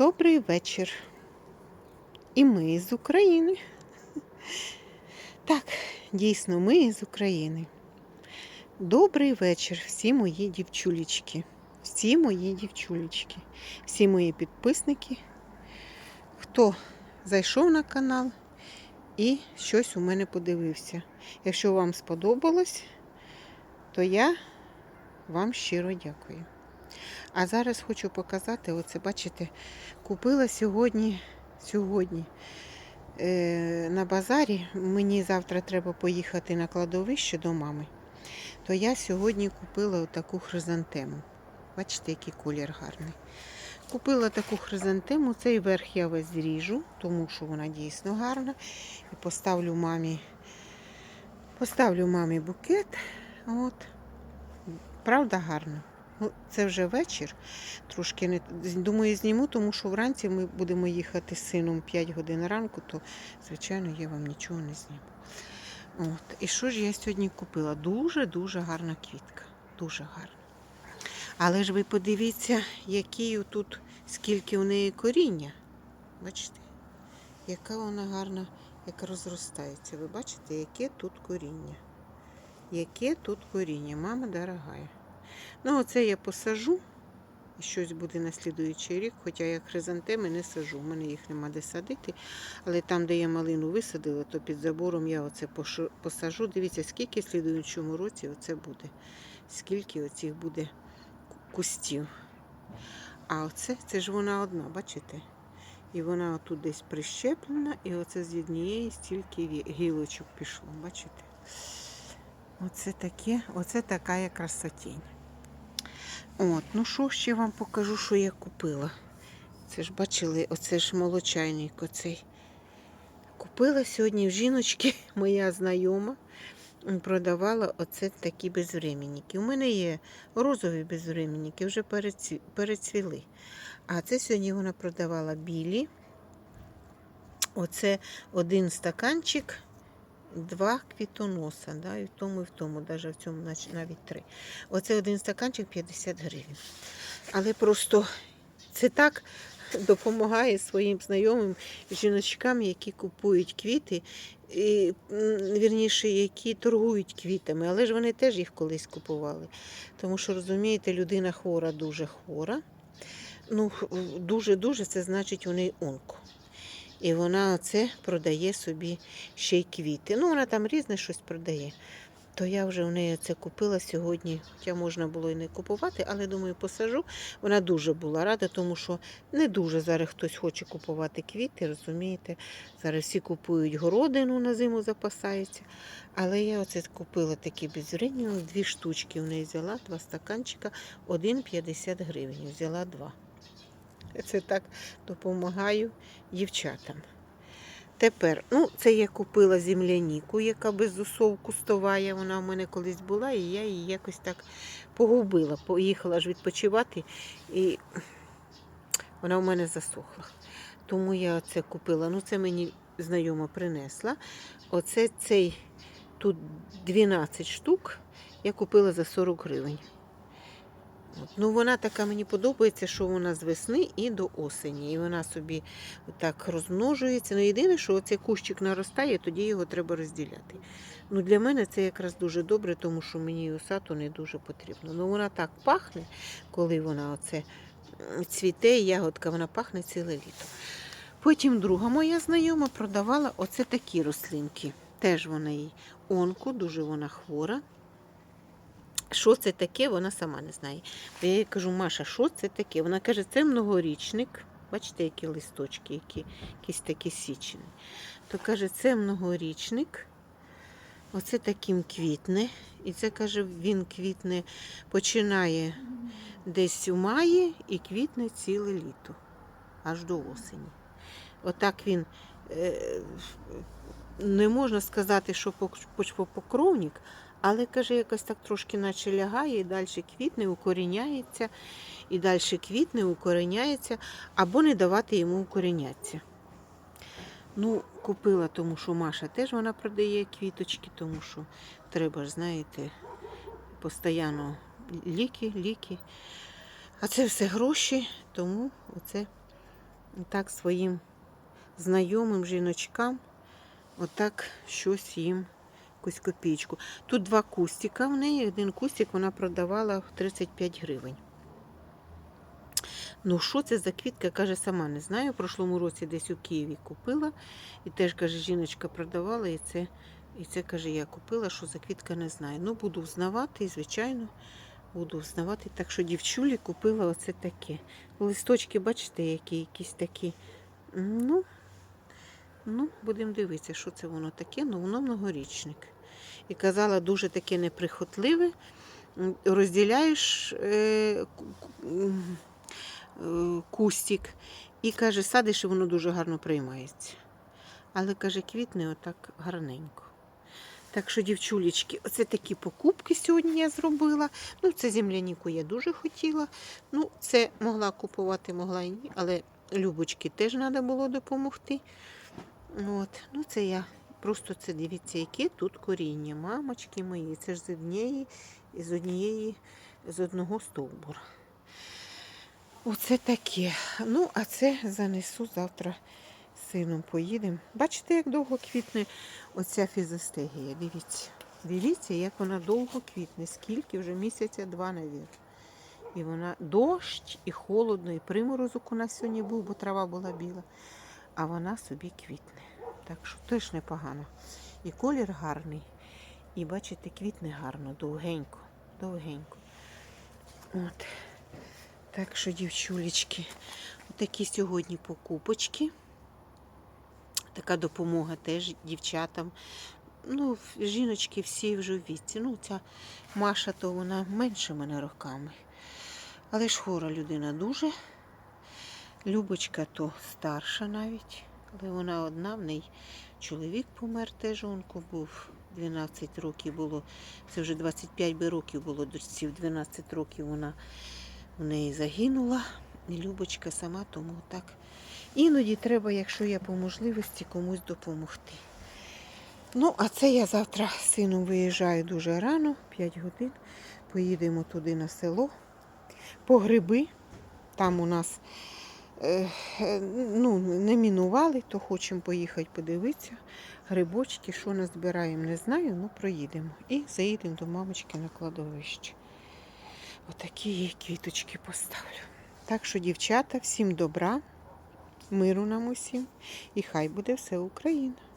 Добрий вечір. І ми з України. Так, дійсно, ми з України. Добрий вечір, всі мої дівчулечки. Всі мої дівчулечки, всі мої підписники, хто зайшов на канал і щось у мене подивився. Якщо вам сподобалось, то я вам щиро дякую. А зараз хочу показати, оце бачите, купила сьогодні, сьогодні е, на базарі. Мені завтра треба поїхати на кладовище до мами. То я сьогодні купила таку хризантему. Бачите, який колір гарний. Купила таку хризантему, цей верх я весь зріжу, тому що вона дійсно гарна. І поставлю мамі, поставлю мамі букет. От. Правда, гарно. Ну, це вже вечір. Трошки не думаю, зніму, тому що вранці ми будемо їхати з сином 5 годин ранку, то, звичайно, я вам нічого не зніму. От. І що ж я сьогодні купила? Дуже-дуже гарна квітка. Дуже гарна. Але ж ви подивіться, які тут, скільки у неї коріння. Бачите, яка вона гарна, як розростається. Ви бачите, яке тут коріння? Яке тут коріння, мама дорогая. Ну, оце я посажу. Щось буде на слідуючий рік, хоча я хризантеми не сажу. У мене їх нема де садити. Але там, де я малину висадила, то під забором я оце посажу. Дивіться, скільки в слідуючому році оце буде. Скільки оцих буде ку- кустів. А оце, це ж вона одна, бачите? І вона отут десь прищеплена, і оце з однієї стільки гілочок пішло. Бачите? Оце таке, оце така красотінь. От, ну що ще вам покажу, що я купила. Це ж бачили, оце ж молочайник оцей. Купила сьогодні в жіночки, моя знайома, продавала оце такі безвременники. У мене є розові безвременники, вже перецвіли. А це сьогодні вона продавала білі. Оце один стаканчик, два квітоноса. Да, і в тому, і в тому, навіть в цьому навіть три. Оце один стаканчик 50 гривень. Але просто це так допомагає своїм знайомим жіночкам, які купують квіти, і, вірніше, які торгують квітами, але ж вони теж їх колись купували. Тому що, розумієте, людина хвора, дуже хвора. Ну, дуже-дуже це значить у неї онко. І вона це продає собі ще й квіти. Ну, вона там різне щось продає. То я вже у неї це купила сьогодні. Хоча можна було і не купувати, але думаю, посажу. Вона дуже була рада, тому що не дуже зараз хтось хоче купувати квіти, розумієте? Зараз всі купують городину на зиму запасаються. Але я оце купила такі безвредні, дві штучки в неї взяла, два стаканчика, один 50 гривень. Взяла два. Це так допомагаю дівчатам. Тепер, ну, це я купила земляніку, яка безусов кустовая. Вона в мене колись була, і я її якось так погубила. Поїхала ж відпочивати, і вона в мене засохла. Тому я це купила. Ну, це мені знайома принесла. Оце цей тут 12 штук. Я купила за 40 гривень. Ну, вона така мені подобається, що вона з весни і до осені. І вона собі так розмножується. Ну, єдине, що оцей кущик наростає, тоді його треба розділяти. Ну, для мене це якраз дуже добре, тому що мені осату не дуже потрібно. Ну, вона так пахне, коли вона оце цвіте, ягодка, вона пахне ціле літо. Потім друга моя знайома продавала оце такі рослинки. Теж вона їй онку, дуже вона хвора. Що це таке, вона сама не знає. Я їй кажу, Маша, що це таке? Вона каже, це многорічник. Бачите, які листочки, які, якісь такі січені. То каже, це многорічник. Оце таким квітне. І це каже, він квітне, починає десь у маї і квітне ціле літо, аж до осені. Отак він е, не можна сказати, що пок- почвопокровник, але каже, якось так трошки наче лягає, і далі квітне, укоріняється, і далі квітне, укоріняється, або не давати йому укорінятися. Ну, купила, тому що Маша теж вона продає квіточки, тому що треба ж, знаєте, постійно ліки, ліки. А це все гроші, тому оце так своїм знайомим жіночкам, отак щось їм, якусь копійку. Тут два кустика в неї, один кустик вона продавала в 35 гривень. Ну, що це за квітка, каже, сама не знаю. В прошлому році десь у Києві купила. І теж, каже, жіночка продавала, і це, і це каже, я купила, що за квітка не знаю. Ну, буду взнавати, звичайно, буду взнавати. Так що дівчулі купила оце таке. Листочки, бачите, які якісь такі. Ну, ну будемо дивитися, що це воно таке. Ну, воно многорічник. І казала, дуже таке неприхотливе. Розділяєш е, е, кустик і каже, садиш, і воно дуже гарно приймається. Але каже, квітне отак гарненько. Так що, дівчулечки, оце такі покупки сьогодні я зробила. Ну, це земляніку я дуже хотіла. Ну, це могла купувати, могла і ні, але Любочки теж треба було допомогти. От. Ну, це я просто це дивіться, яке тут коріння. Мамочки мої, це ж з однієї, з однієї, з одного стовбура. Оце таке. Ну, а це занесу завтра сином поїдемо. Бачите, як довго квітне оця фізостегія. Дивіться. Дивіться, як вона довго квітне. Скільки вже місяця два, навіть. І вона дощ і холодно, і приморозок у нас сьогодні був, бо трава була біла. А вона собі квітне. Так що теж непогано. І колір гарний. І бачите, квітне гарно, довгенько, довгенько. От. Так що, дівчулечки, такі сьогодні покупочки. Така допомога теж дівчатам. Ну, жіночки всі вже в віці. Ну, ця Маша, то вона менше мене роками. Але ж хвора людина дуже. Любочка то старша навіть, але вона одна, в неї чоловік помер теж онко був. 12 років було, це вже 25 би років було дочці, в 12 років вона в неї загинула. І Любочка сама тому так. Іноді треба, якщо є по можливості, комусь допомогти. Ну, а це я завтра з сином виїжджаю дуже рано, 5 годин. Поїдемо туди на село по гриби. Там у нас ну, не мінували, то хочемо поїхати подивитися. Грибочки, що назбираємо, не знаю, ну проїдемо. І заїдемо до мамочки на кладовище. Отакі їй квіточки поставлю. Так що, дівчата, всім добра, миру нам усім. І хай буде все Україна.